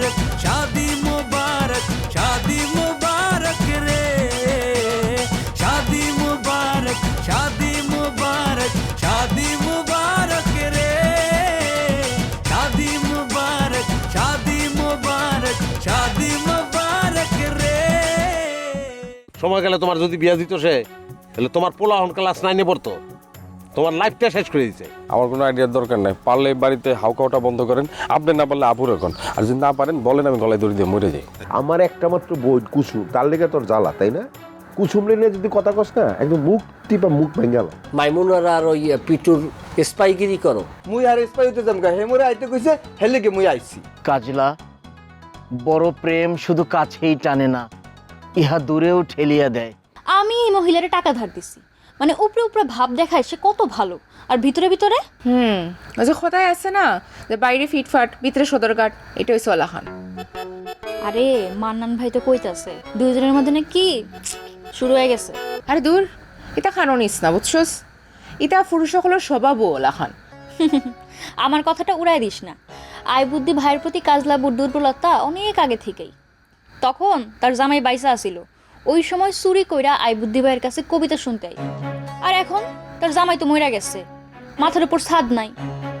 मुबारक शादी मुबारक शादी मुबारक रे शादी मुबारक शादी मुबारक शादी मुबारक रे शादी मुबारक शादी मुबारक शादी मुबारक रे সময় গেলে তোমার যদি বিয়া দিত সে তাহলে তোমার পোলা হন ক্লাস নাইনে পড়তো তোমার লাইফটা শেষ করে দিছে। আমার কোনো আইডিয়ার দরকার নাই। পারলে বাড়িতে হাউকাওটা বন্ধ করেন। আপনি না পারলে আপুর এখন আর যদি না পারেন বলেন আমি গলায় দড়ি দিয়ে মরে যাই। আমার একটা মাত্র বই কুসুম। তার লেগে তোর জ্বালা তাই না? কুসুম নিয়ে যদি কথা কস না একদম মুখ টিপা মুখ ভেঙে গেল। মাইমুনার আর ওই পিটুর স্পাইগিরি করো। মুই আর স্পাই হইতে যাম গা হেমরে আইতে কইছে হেলেগে মুই আইছি। কাজলা বড় প্রেম শুধু কাছেই টানে না ইহা দূরেও ঠেলিয়া দেয়। আমি এই মহিলারে টাকা ধার দিছি। মানে উপরে উপরে ভাব দেখায় সে কত ভালো। আর ভিতরে ভিতরে? হুম ওই যে কথায় আছে না যে বাইরে ফিটফাট ভিতরে সদরঘাট এটা অলাহান আরে মান্নান ভাই তো কইতাছে দুইজনের মধ্যে না কি শুরু হয়ে গেছে। আরে দূর এটা খানো নিস না বুঝছস? এটা পুরুষ সকলের স্বভাবও ওলাহান। আমার কথাটা উড়াই দিস না। আয় বুদ্ধি ভাইয়ের প্রতি কাজলাবুর দুর্বলতা অনেক আগে থেকেই। তখন তার জামাই বাইসা আসিল ওই সময় চুরি কইরা আই বুদ্ধি ভাইয়ের কাছে কবিতা শুনতে আই। আর এখন তার জামাই তো মইরা গেছে। মাথার উপর ছাদ নাই।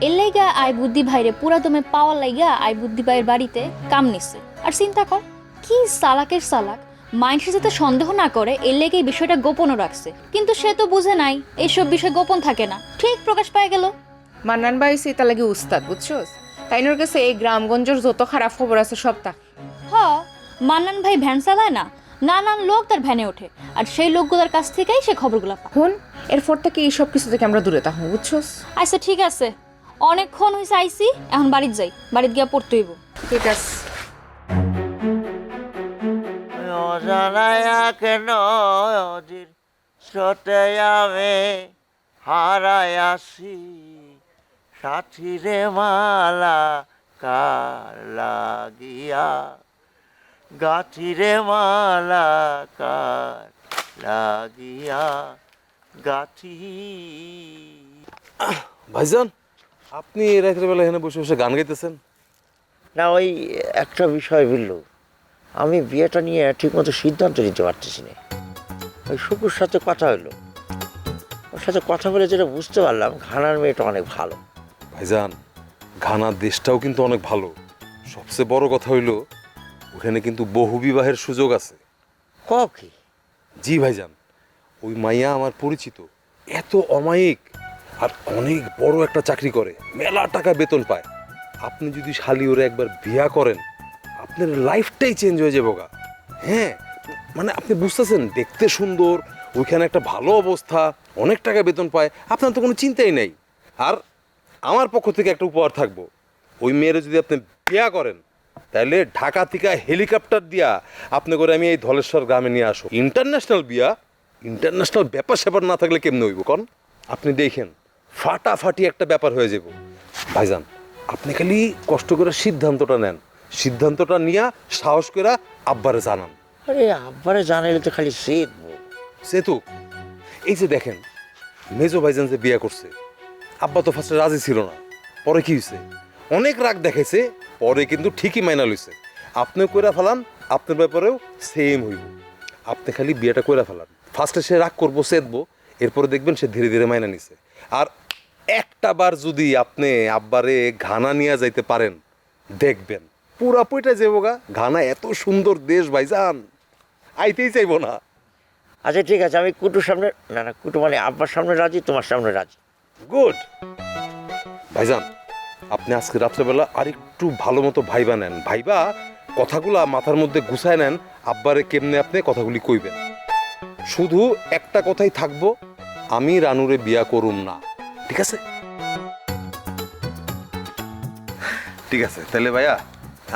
এর লাইগা আই বুদ্ধি ভাইরে পুরা দমে পাওয়ার লাইগা আই বুদ্ধি ভাইয়ের বাড়িতে কাম নিচ্ছে আর চিন্তা কর কি সালাকের সালাক মাইন্ড যাতে সন্দেহ না করে এর লেগে এই বিষয়টা গোপনও রাখছে। কিন্তু সে তো বুঝে নাই এইসব বিষয় গোপন থাকে না। ঠিক প্রকাশ পায় গেল। মান্নান ভাই হচ্ছে এটা লাগে উস্তাদ বুঝছস? তাইনোর কাছে এই গ্রামগঞ্জের যত খারাপ খবর আছে সব তা হ মান্নান ভাই ভ্যান চালায় না? নানান লোক তার ভ্যানে ওঠে। আর সেই লোকগুলোর কাছ থেকেই সে খবরগুলো পায়। হুন এরপর থেকে এই সব কিছু থেকে আমরা দূরে থাকব বুঝছস? আচ্ছা ঠিক আছে। অনেকক্ষণ হয়েছে আইসি এখন বাড়িতে যাই। বাড়িতে গিয়া পড়তে হইব। ঠিক আছে। অজানায়া কেন অজির স্রোতে আমি হারাই আসি? সাথীরে মালা কার লাগিয়া? গাছিরে মালা কার লাগিয়া গাঠি। ভাইজান আপনি রাতের বেলা এখানে বসে বসে গান গাইতেছেন? না ওই একটা বিষয় বলল আমি বিয়েটা নিয়ে ঠিকমতো সিদ্ধান্ত নিতে পারতেছি না। ওই শুকুর সাথে কথা হলো ওর সাথে কথা বলে যেটা বুঝতে পারলাম ঘানার মেয়েটা অনেক ভালো। ভাইজান ঘানার দেশটাও কিন্তু অনেক ভালো। সবচেয়ে বড় কথা হইল ওখানে কিন্তু বহু বিবাহের সুযোগ আছে। ক কি? জি ভাইজান ওই মাইয়া আমার পরিচিত। এত অমায়িক আর অনেক বড় একটা চাকরি করে মেলা টাকা বেতন পায়। আপনি যদি শালি ওরে একবার বিয়া করেন আপনার লাইফটাই চেঞ্জ হয়ে যাব গা। হ্যাঁ মানে আপনি বুঝতেছেন দেখতে সুন্দর ওইখানে একটা ভালো অবস্থা অনেক টাকা বেতন পায় আপনার তো কোনো চিন্তাই নেই। আর আমার পক্ষ থেকে একটা উপহার থাকব। ওই মেয়ের যদি আপনি বিয়া করেন তাহলে ঢাকা থেকে হেলিকপ্টার দিয়া আপনি করে আমি এই ধলেশ্বর গ্রামে নিয়ে আসো। ইন্টারন্যাশনাল বিয়া ইন্টারন্যাশনাল ব্যাপার স্যাপার না থাকলে কেমনে হইব কন? আপনি দেখেন ফাটাফাটি একটা ব্যাপার হয়ে যাব ভাইজান আপনি খালি কষ্ট করে সিদ্ধান্তটা নেন। সিদ্ধান্তটা নিয়ে সাহস করে আব্বারে জানান। আরে আব্বারে জানাইলে তো খালি সেদ সেতু এই যে দেখেন মেজো ভাইজান যে বিয়ে করছে আব্বা তো ফার্স্টে রাজি ছিল না। পরে কি হয়েছে অনেক রাগ দেখাইছে পরে কিন্তু ঠিকই মাইনা লইছে। আপনিও কইরা ফেলান আপনার ব্যাপারেও সেম হইব। আপনি খালি বিয়েটা কইরা ফেলান। ফার্স্টে সে রাগ করব সেদবো এরপরে দেখবেন সে ধীরে ধীরে মাইনা নিছে। আর একটা বার যদি আপনি আব্বারে ঘানা নিয়ে যাইতে পারেন দেখবেন। পুরা পইটা যাব গা ঘানা এত সুন্দর দেশ ভাইজান। আইতেই চাইব না। আচ্ছা ঠিক আছে আমি কুটুর সামনে না না কুটু মানে আব্বার সামনে রাজি তোমার সামনে রাজি। গুড ভাইজান আপনি আজকে রাত্রেবেলা আরেকটু ভালো মতো ভাইবা নেন। ভাইবা, কথাগুলা মাথার মধ্যে গুছায় নেন, আব্বারে কেমনে আপনি কথাগুলি কইবেন। শুধু একটা কথাই থাকব, আমি রানুরে বিয়া করুম না। ঠিক আছে? ঠিক আছে, তাহলে ভাইয়া,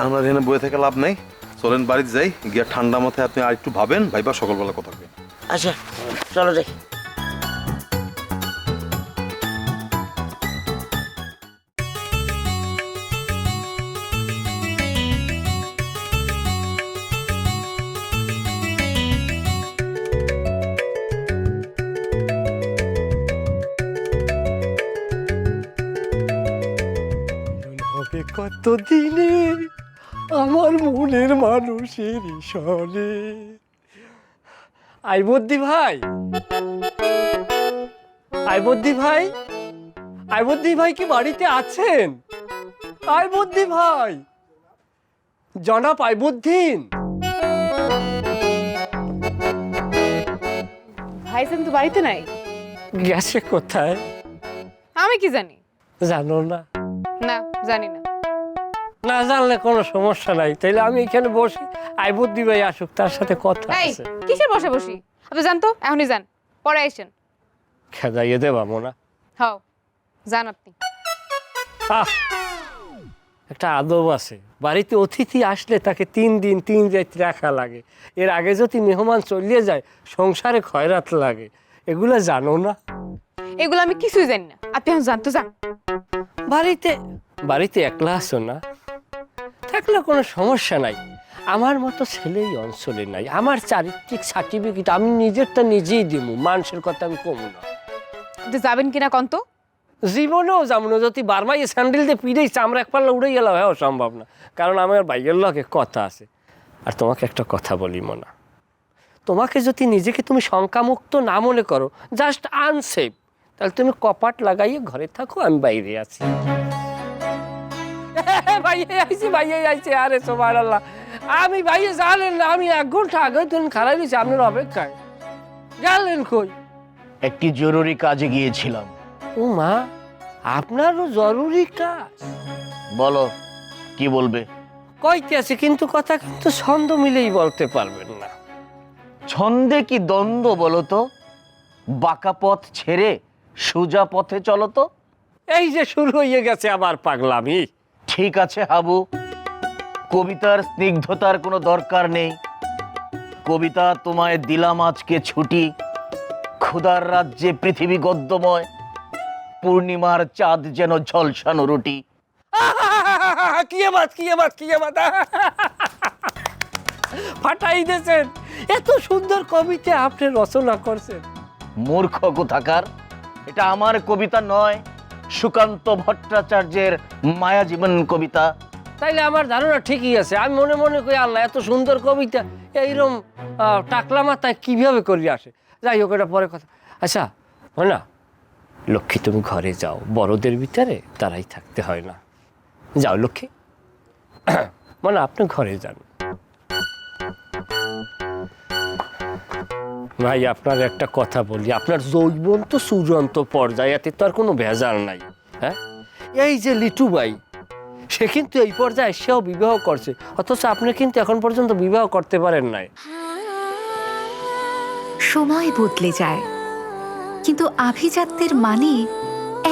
আমরা এখানে বয়ে থেকে লাভ নাই। চলেন বাড়িতে যাই, গিয়া ঠান্ডা মাথায় আপনি আর একটু ভাবেন, ভাইবা সকালবেলা কথা আচ্ছা চলো যাই। দিনে আমার মনের মানুষের সনে আইবদ্দি ভাই। আইবদ্দি ভাই। আইবদ্দি ভাই কি বাড়িতে আছেন? আইবদ্দি ভাই। জনাব আইবুদ্দিন ভাইজান তো বাড়িতে নাই? গেছে কোথায়? আমি কি জানি? জানো না। না জানি না। না জানলে কোনো সমস্যা নাই। তাইলে আমি এখানে বসি। আইবুদ্দি ভাই আসুক তার সাথে কথা এই আছে। কিসের বসে বসি? আপনি জান তো এখনই যান। পরে আইসেন খেদাইয়ে দেবা মোনা। হও যান আপনি। আহ! একটা আদব আছে। বাড়িতে অতিথি আসলে তাকে তিন দিন তিন রাত রাখা লাগে। এর আগে যদি মেহমান চলিয়ে যায় সংসারে খয়রাত লাগে। এগুলো জানো না? এগুলো আমি কিছুই জানি না। আপনি এখন তো যান। বাড়িতে বাড়িতে একলা আছো না? থাকলে কোনো সমস্যা নাই। আমার মতো ছেলে এই অঞ্চলে নাই। আমার চারিত্রিক সার্টিফিকেট আমি নিজেরটা নিজেই দিব মানুষের কথা আমি কমু না। আপনি যাবেন কিনা কন্ত? জীবনেও যাব না যদি বারমাই স্যান্ডেল দিয়ে পিড়েই চামড়া এক পাল্লা উড়ে গেল হ্যাঁ সম্ভব না। কারণ আমার বাইরের লগে কথা আছে। আর তোমাকে একটা কথা বলি মনা। তোমাকে যদি নিজেকে তুমি শঙ্কামুক্ত না মনে করো জাস্ট আনসেফ তাহলে তুমি কপাট লাগাইয়ে ঘরে থাকো আমি বাইরে আছি। ভাইয়ে আইছি ভাইয়ে আইছি আরে সোমার আল্লাহ আমি ভাইয়ে জানেন না আমি এক ঘণ্টা আগে তুমি খারাপ দিয়েছি আপনার অপেক্ষায়। গেলেন কই? একটি জরুরি কাজে গিয়েছিলাম। ও মা আপনারও জরুরি কাজ? বলো কি বলবে? কইতে আছে কিন্তু কথা কিন্তু ছন্দ মিলেই বলতে পারবেন না। ছন্দে কি দ্বন্দ্ব বলো তো? বাঁকা পথ ছেড়ে সোজা পথে চলো তো? এই যে শুরু হয়ে গেছে আবার পাগলামি। ঠিক আছে হাবু। কবিতার স্নিগ্ধতার কোনো দরকার নেই। কবিতা তোমায় দিলাম আজকে ছুটি। ক্ষুধার রাজ্যে পৃথিবী গদ্যময়। পূর্ণিমার চাঁদ যেন ঝলসানো রুটি। কি বাত কি বাত ফাটাই দিয়েছেন। এত সুন্দর কবিতা আপনি রচনা করছেন। মূর্খ কোথাকার। এটা আমার কবিতা নয়। সুকান্ত ভট্টাচার্যের মায়া জীবন কবিতা। তাইলে আমার ধারণা ঠিকই আছে। আমি মনে মনে করি আল্লাহ, এত সুন্দর কবিতা এইরকম টাকলা মাথায় কীভাবে করি আসে? যাই হোক, এটা পরে কথা। আচ্ছা না লক্ষ্মী, তুমি ঘরে যাও। বড়দের ভিতরে তারাই থাকতে হয় না। যাও, লক্ষ্মী। মানে আপনি ঘরে যান। ভাই আপনার একটা কথা বলি। আপনার যৌবন তো সুজন্ত পর্যায়ে এতে তো আর কোনো ভেজাল নাই হ্যাঁ? এই যে লিটু ভাই সে কিন্তু এই পর্যায়ে সেও বিবাহ করছে অথচ আপনি কিন্তু এখন পর্যন্ত বিবাহ করতে পারেন নাই। সময় বদলে যায় কিন্তু আভিজাত্যের মানে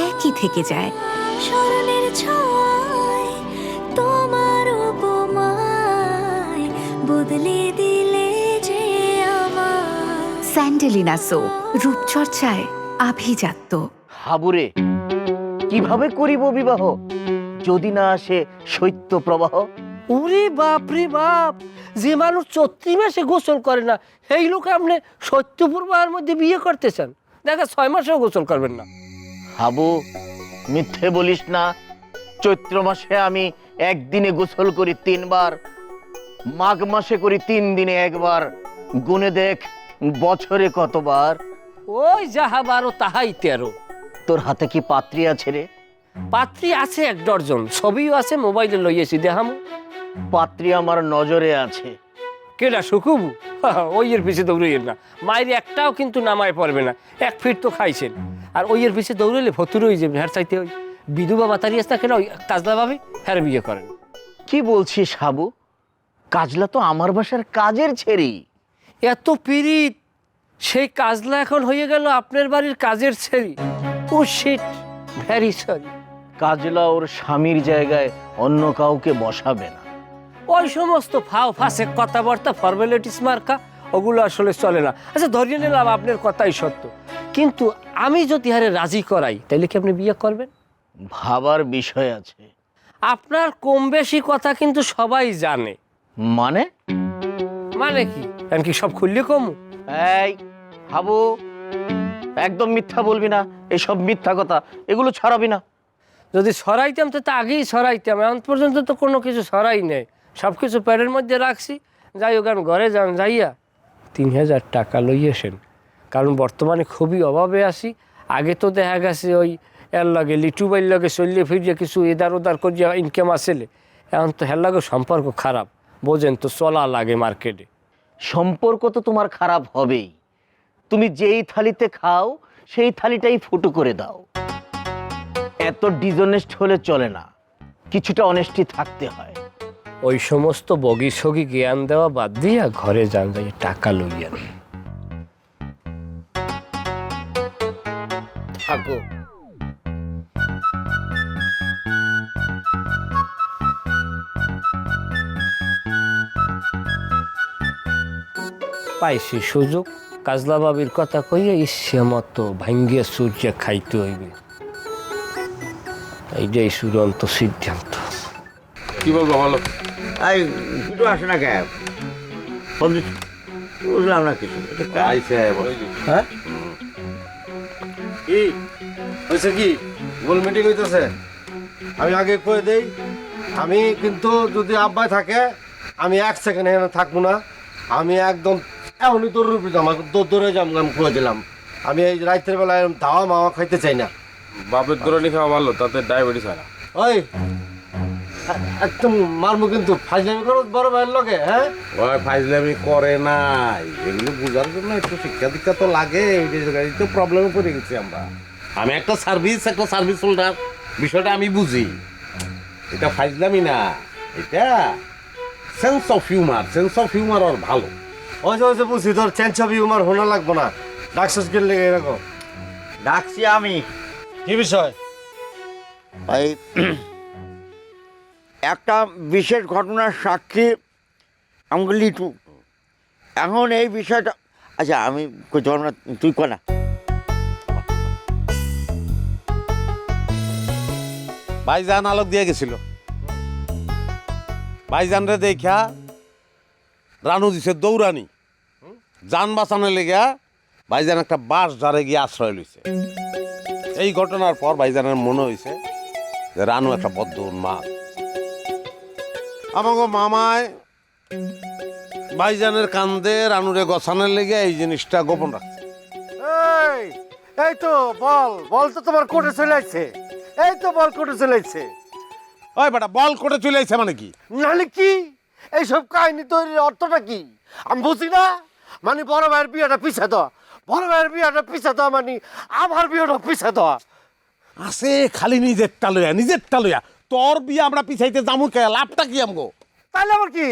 একই থেকে যায়। স্মরণের ছয় স্যান্ডেলিনা সো রূপচর্চায় আভিজাত্য। হাবুরে কীভাবে করিব বিবাহ? যদি না আসে শৈত্য প্রবাহ? ওরে বাপ রে বাপ যে মানুষ চৈত্রি মাসে গোসল করে না সেই লোক আপনি সত্যপূর্বার মধ্যে বিয়ে করতেছেন। দেখা ছয় মাসেও গোসল করবেন না। হাবু মিথ্যে বলিস না। চৈত্র মাসে আমি একদিনে গোসল করি তিনবার মাঘ মাসে করি তিন দিনে একবার। গুনে দেখ বছরে কতবার? ওই যাহা বারো তাহাই তেরো। তোর হাতে কি পাত্রী আছে রে? পাত্রী আছে এক ডর্জন ছবিও আছে মোবাইলে লইয়েছি দেখাম পাত্রী আমার নজরে আছে। কেডা সুকুবু? ওই এর পিছে দৌড়াইয়ের না। মায়ের একটাও কিন্তু নামায় পড়বে না। এক ফিট তো খাইছেন। আর ওই এর পিছে দৌড়াইলে ভতুর হয়ে যাবে হ্যার চাইতে ওই বিধবা মাতারি আসতে কেন? ওই কাজলা ভাবে হ্যার বিয়ে করেন। কি বলছিস হাবু? কাজলা তো আমার বাসার কাজের ছেড়ি এত পিরিত সেই কাজলা এখন হয়ে গেল আপনার বাড়ির কাজের ছেড়ি ও শিট ভ্যারি সরি কাজলা ওর স্বামীর জায়গায় অন্য কাউকে বসাবে না। ওই সমস্ত ফাও ফাঁসে কথাবার্তা ফর্মালিটিস মার্কা ওগুলো আসলে চলে না। আচ্ছা ধরিয়ে নিলাম আপনার কথাই সত্য। কিন্তু আমি যদি হারে রাজি করাই তাহলে কি আপনি বিয়ে করবেন? ভাবার বিষয় আছে। আপনার কম বেশি কথা কিন্তু সবাই জানে। মানে? মানে কি? কারণ কি সব খুললে কম? এই হাবু একদম মিথ্যা বলবি না। এসব মিথ্যা কথা এগুলো ছড়াবি না। যদি সরাইতাম তো তা আগেই সরাইতাম এখন পর্যন্ত তো কোনো কিছু সরাই নেই। সব কিছু প্যাডের মধ্যে রাখছি। যাই হোক আমি ঘরে যান যাইয়া তিন হাজার টাকা লইয়েছেন কারণ বর্তমানে খুবই অভাবে আছি। আগে তো দেখা গেছে ওই এর লগে লিটু বাইর লগে চলিয়ে ফিরিয়ে কিছু এদার ওদার করিয়া ইনকাম আসেলে। এখন তো হের লগে সম্পর্ক খারাপ। বোঝেন তো চলা লাগে মার্কেটে। সম্পর্ক তো তোমার খারাপ হবেই। তুমি যেই থালিতে খাও সেই থালিটাই ফুটো করে দাও। এত ডিজনেস্ট হলে চলে না। কিছুটা অনেস্টি থাকতে হয়। ওই সমস্ত বগি সগি জ্ঞান দেওয়া বাদ দিয়া ঘরে যান যাই টাকা লইয়া থাকো। পাইছি সুযোগ। কাজলা বাবির কথা কইয়া ইচ্ছে মতো ভাঙ্গিয়া সূর্য খাইতে হইবে। এইটাই চূড়ান্ত সিদ্ধান্ত। কি বলব বলো? এই দুটো আসে না ক্যাব বুঝলাম না কিছু? হ্যাঁ? কি? হয়েছে কি? গোল মিটিং হইতেছে? আমি আগে কয়ে দেই আমি কিন্তু যদি আব্বাই থাকে আমি এক সেকেন্ড এখানে থাকব না। আমি একদম এখনই তোর রূপে যাম দৌড়ে যাম আমি কয়ে দিলাম। আমি এই রাত্রের বেলায় এরম ধাওয়া মাওয়া খাইতে চাই না। বাপের দৌড়ানি খাওয়া ভালো তাতে ডায়াবেটিস হয় না। ওই একদম মারমু কিন্তু ফাজলামি করো বড় ভাইয়ের লগে হ্যাঁ? ওই ফাইজলামি করে নাই এগুলো বোঝার জন্য একটু শিক্ষা দীক্ষা তো লাগে এই তো প্রবলেমে পড়ে গেছি আমরা। আমি একটা সার্ভিস একটা সার্ভিস হোল্ডার বিষয়টা আমি বুঝি। এটা ফাইজলামি না এটা sense of humour sense of humour ওর ভালো। হয়েছে হয়েছে বুঝছি তোর চেঞ্জ হবে উমার হোনা লাগবো না। ডাকসাস গেলে এরকম ডাকছি আমি। কি বিষয়? এই একটা বিশেষ ঘটনার সাক্ষী আমাকে লিটু। এখন এই বিষয়টা আচ্ছা আমি কইতে পারব না তুই কনা ভাইজান আলোক দিয়ে গেছিল। ভাইজান রে দেখা রানু দিছে দৌড়ানি। যান বাঁচানোর লেগে ভাইজান একটা বাস ধারে গিয়ে আশ্রয় লইছে। এই ঘটনার পর ভাইজানের মনে হয়েছে যে রানু একটা বদ্ধ উন্মাদ। আমাকে মামায় ভাইজানের কান্দে রানুরে গছানোর লেগে এই জিনিসটা গোপন রাখছে। এই এই তো বল বল তো তোমার কোটে চলে আসছে এই তো বল কোর্টে চলে আসছে ওই বেটা বল কোটে চলে আইছে মানে কি? নাহলে কি? এইসব কাহিনী তৈরির অর্থটা কি? আমি বুঝি না? মানে বড় ভাইয়ের বিয়েটা পিছা দেওয়া। বড় ভাইয়ের বিয়েটা পিছা দেওয়া মানে আমার বিয়েটা পিছা দেওয়া। আছে খালি নিজের লইয়া নিজের লইয়া। তোর বিয়ে আমরা পিছাইতে যামু কে? লাভটা কি আমগো? তাহলে আমার কি?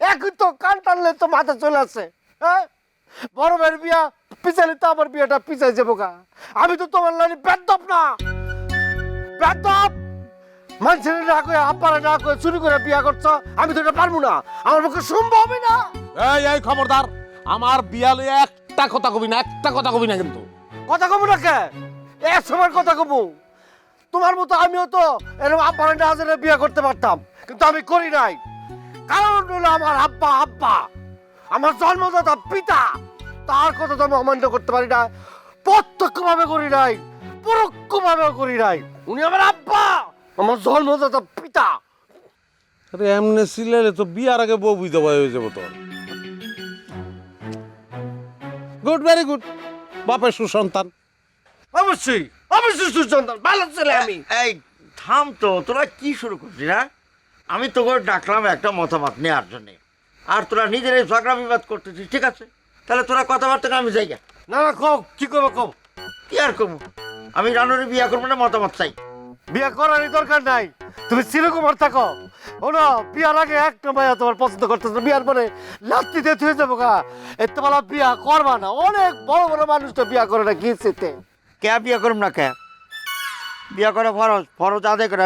একই তো কান টানলে তো মাথা চলে আসছে হ্যাঁ? বড় ভাইয়ের বিয়া পিছালে তো আমার বিয়েটা পিছাই যাব গা। আমি তো তোমার লাইনে বেদব না। বেদব! মানুষের না করে আব্বারা না করে চুরি করে বিয়া করছ আমি তো এটা পারব না। আমার পক্ষে সম্ভবই না। এই এই খবরদার আমার বিয়া লইয়া একটা কথা কবি না একটা কথা কবি না কিন্তু। কথা কবো না কে? এক সময় কথা কবো। তোমার মতো আমিও তো এরকম আব্বারা না হাজারে বিয়ে করতে পারতাম কিন্তু আমি করি নাই। কারণ হলো আমার আব্বা আব্বা আমার জন্মদাতা পিতা তার কথা তো আমি অমান্য করতে পারি না প্রত্যক্ষভাবে করি নাই পরোক্ষভাবে করি নাই। উনি আমার আব্বা! আমার জন্মদাতা পিতা। আরে এমনি সিলেলে তো বিয়ার আগে বউ বুঝতে হয়ে যাব তোর। Good very good. বাপের সুসন্তান। অবশ্যই অবশ্যই সুসন্তান ভালো ছেলে আমি। এই থাম তো তোরা কি শুরু করছিস না আমি তোকে ডাকলাম একটা মতামত নেওয়ার জন্যে। আর তোরা নিজের এই ঝগড়া বিবাদ করতেছিস ঠিক আছে? তাহলে তোরা কথাবার্তা আমি যাই না না কম কি করব কম? কি আর করব? আমি রানুরে বিয়া করব না মতামত চাই। বিয়ে করারই দরকার নাই। তুমি চিরকুমার থাকো। না বিয়ার আগে একটা মায়া তোমার পছন্দ করতেছ বিয়ার পরে দিয়ে ধুয়ে যাব গা। এত বলা বিয়া করবা না। অনেক বড় বড় মানুষ তো বিয়া করে না গিয়েছে কে বিয়া করুম না কে? বিয়া করে ফরজ। ফরজ আদায় করে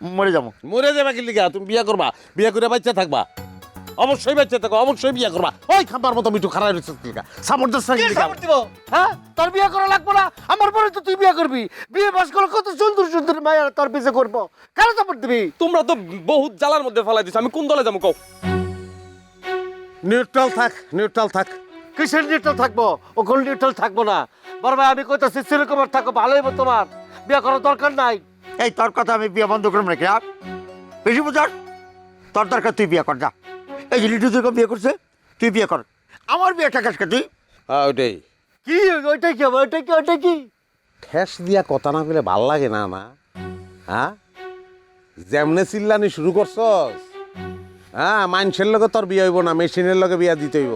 মরে যাব। মরে যাবে কি লিখা তুমি বিয়া করবা। বিয়া করে বাচ্চা থাকবা। অবশ্যই বাচ্চা থাকো অবশ্যই বিয়া করবা। ওই খাম্বার মতো মিঠু খারাপ রয়েছে লিগা সামর্থ্য কি সাপোর্ট দিব হ্যাঁ? তোর বিয়ে করা লাগবো না? আমার পরে তো তুই বিয়ে করবি। বিয়ে বাস করে কত সুন্দর সুন্দর মায়ের তোর পিছে করব। কেন সাপোর্ট দিবি? তোমরা তো বহুত জ্বালার মধ্যে ফেলাই দিছো। আমি কোন দলে যাব কও? নিউট্রাল থাক নিউট্রাল থাক। কিসের নিউট্রাল থাকব? ও কোন নিউট্রাল থাকব না। বড় ভাই আমি কইতাছি সেরকম থাকো ভালোই তোমার। বিয়ে করার দরকার নাই। এই তোর কথা আমি বিয়ে বন্ধ করব নাকি আর বেশি বুঝার? তোর দরকার তুই বিয়ে কর যা। এই যে লিটু তোকে বিয়ে করছে? তুই বিয়ে কর। আমার বিয়ে ঠেকাস তুই হ্যাঁ ওইটাই। কি? ওইটাই কি হবে? ওইটাই কি? ওইটাই কি? ঠেস দিয়া কথা না পেলে ভালো লাগে না না হ্যাঁ? যেমনে চিল্লানি শুরু করছস হ্যাঁ মানুষের লগে তোর বিয়ে হইব না মেশিনের লগে বিয়া দিতে হইব।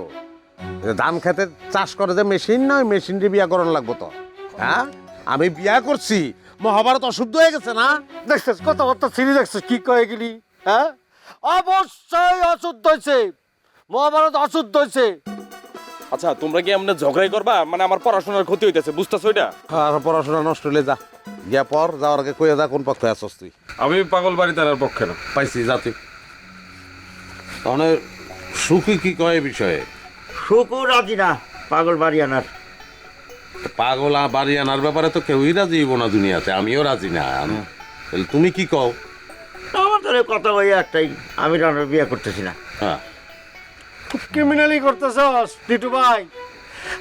ধান খেতে চাষ করে যে মেশিন নয় মেশিন দিয়ে বিয়া করানো লাগবো তো হ্যাঁ? আমি বিয়া করছি মহাভারত অশুদ্ধ হয়ে গেছে না? দেখছিস কথাবার্তা সিরি দেখছিস কি কয়ে গেলি হ্যাঁ? অবশ্যই অশুদ্ধ হয়েছে মহাভারত অশুদ্ধ হয়েছে আচ্ছা তোমরা কি এমনি ঝগড়াই করবা? মানে আমার পড়াশোনার ক্ষতি হইতেছে বুঝতেছো এটা? আর পড়াশোনা নষ্ট হলে যা। গিয়া পর যাওয়ার আগে কইয়া যা কোন পক্ষে আছস তুই। আমি পাগল বাড়ি তার পক্ষে না। পাইছি যা তুই। তাহলে সুখী কি কয় এ বিষয়ে? শুকু রাজি না পাগল বাড়ি আনার। পাগল আ- বাড়ি আনার ব্যাপারে তো কেউই রাজি হইব না দুনিয়াতে আমিও রাজি না। আমি- তাহলে তুমি কি কও? আমার তোর কথা ওই একটাই আমি রানার বিয়ে করতেছি না। হ্যাঁ। ক্রিমিনালি করতেছস টিটু ভাই।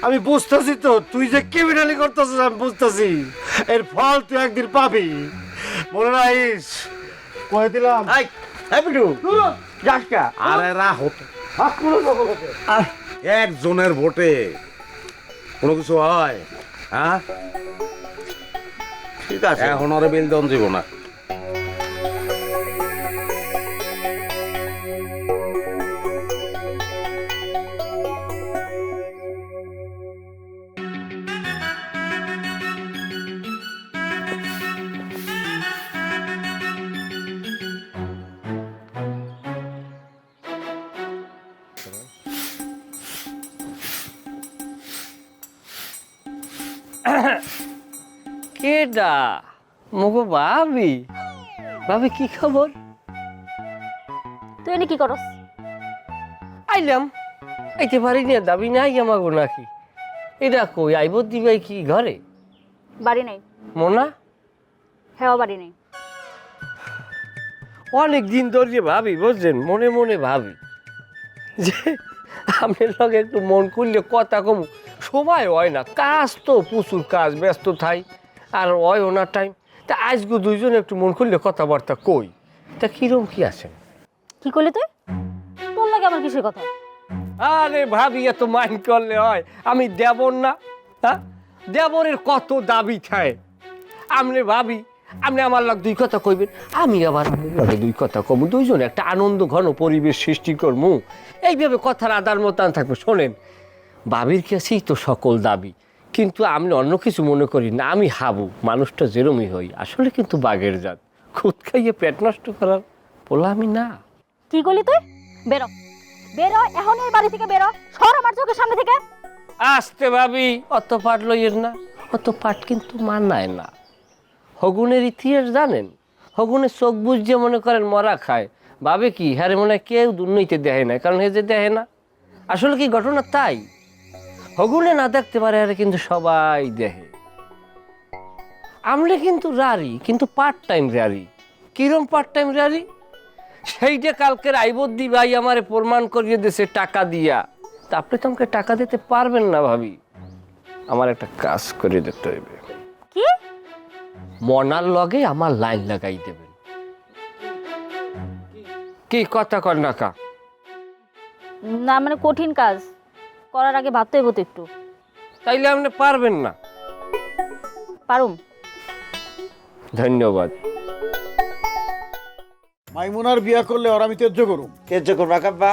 আমি বুঝতেছি তো তুই যে ক্রিমিনালি করতেছিস আমি বুঝতেছি। এর ফল তুই একদিন পাবি। মনে রাখিস কয়ে দিলাম। এই এই বিটু যাস কা। আরে রাহ হাত। একজনের ভোটে কোনো কিছু হয় হ্যাঁ? ঠিক আছে। এখন ওরে বিল দন দিব কেডা মুগো ভাবি? ভাবি কি খবর? তুই এনে কি করস? আইলাম। আইতে পারি না দাবি নাই আমাগো নাকি। এটা কই আইব দিবাই কি ঘরে? বাড়ি নেই। মোনা? হ্যাঁ বাড়ি নেই। অনেক দিন ধরে ভাবি বুঝলেন? মনে মনে ভাবি। যে আপনার লগে একটু মন করলে কথা কম। সময় হয় না কাজ তো প্রচুর কাজ ব্যস্ত থাই। আর হয় ওনার টাইম তা আজকে দুইজন একটু মন করলে কথাবার্তা কই? তা কিরম কি আছেন কি করলি তুই? তোর লাগে আমার কিসের কথা? আরে ভাবি এত মাইন্ড করলে হয়। আমি দেবর না হ্যাঁ? দেবরের কত দাবি খায় আমনে ভাবি আপনি আমার লাগ দুই কথা কইবেন। আমি আবার আপনার দুই কথা কব দুইজন একটা আনন্দ ঘন পরিবেশ সৃষ্টি করমু। এইভাবে কথার আদার মতান থাকবে শোনেন। বাবির কাছেই তো সকল দাবি। কিন্তু আমি অন্য কিছু মনে করি না আমি হাবু মানুষটা যেরমই হই। আসলে কিন্তু বাঘের জাত। খুদ খাইয়ে পেট নষ্ট করার বলা আমি না। কি করলি তুই? বেরো। বেরো এখন এই বাড়ি থেকে বেরো। সর আমার চোখের সামনে থেকে। আসতে ভাবি অত পাট লইয়ের না। অত পাট কিন্তু মানায় না। হগুনের ইতিহাস জানেন? হগুনের চোখ বুঝে মনে করেন মরা খায়। ভাবে কি হ্যাঁ রে মনে হয় কেউ দুর্নীতি দেয় না কারণ হে যে দেয় না। আসলে কি ঘটনা তাই? হগুনে না দেখতে পারে আরে কিন্তু সবাই দেখে। আমরা কিন্তু রারি কিন্তু পার্ট টাইম রারি। কিরম পার্ট টাইম রারি সেইটা কালকের আইবদ্দি ভাই আমারে প্রমাণ করিয়ে দিয়েছে টাকা দিয়া। তা আপনি তো আমাকে টাকা দিতে পারবেন না ভাবি। আমার একটা কাজ করে দিতে হইবে। কি? মনার লগে আমার লাইন লাগাই দেবেন। কি কথা কর না কা? না মানে কঠিন কাজ। করার আগে ভাবতে হইব তো একটু। তাইলে আপনি পারবেন না। পারুম। ধন্যবাদ। মাইমুনার বিয়া করলে ওর আমি তেজ্য করুম। তেজ্য করবা কাব্বা।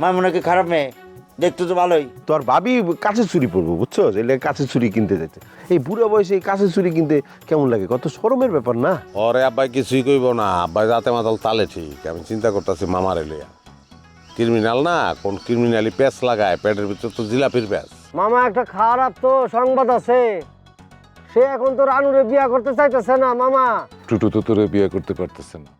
মামুনা কি খারাপ মেয়ে? দেখতে তো ভালোই। তোর ভাবি কাছে চুরি পরবো বুঝছ? এলে কাছে চুরি কিনতে যেতে এই বুড়ো বয়সে এই কাছে চুরি কিনতে কেমন লাগে? কত শরমের ব্যাপার না? ওরে আব্বাই কিছুই কইব না। আব্বাই রাতে মাতাল তালে ঠিক। আমি চিন্তা করতেছি মামারে লইয়া। ক্রিমিনাল না কোন ক্রিমিনালি প্যাচ লাগায় পেটের ভিতরে তো জিলাপির প্যাচ। মামা একটা খারাপ তো সংবাদ আছে। সে এখন তো রানুরে বিয়া করতে চাইতেছে না মামা। টুটু তো তোরে বিয়ে করতে পারতেছে না।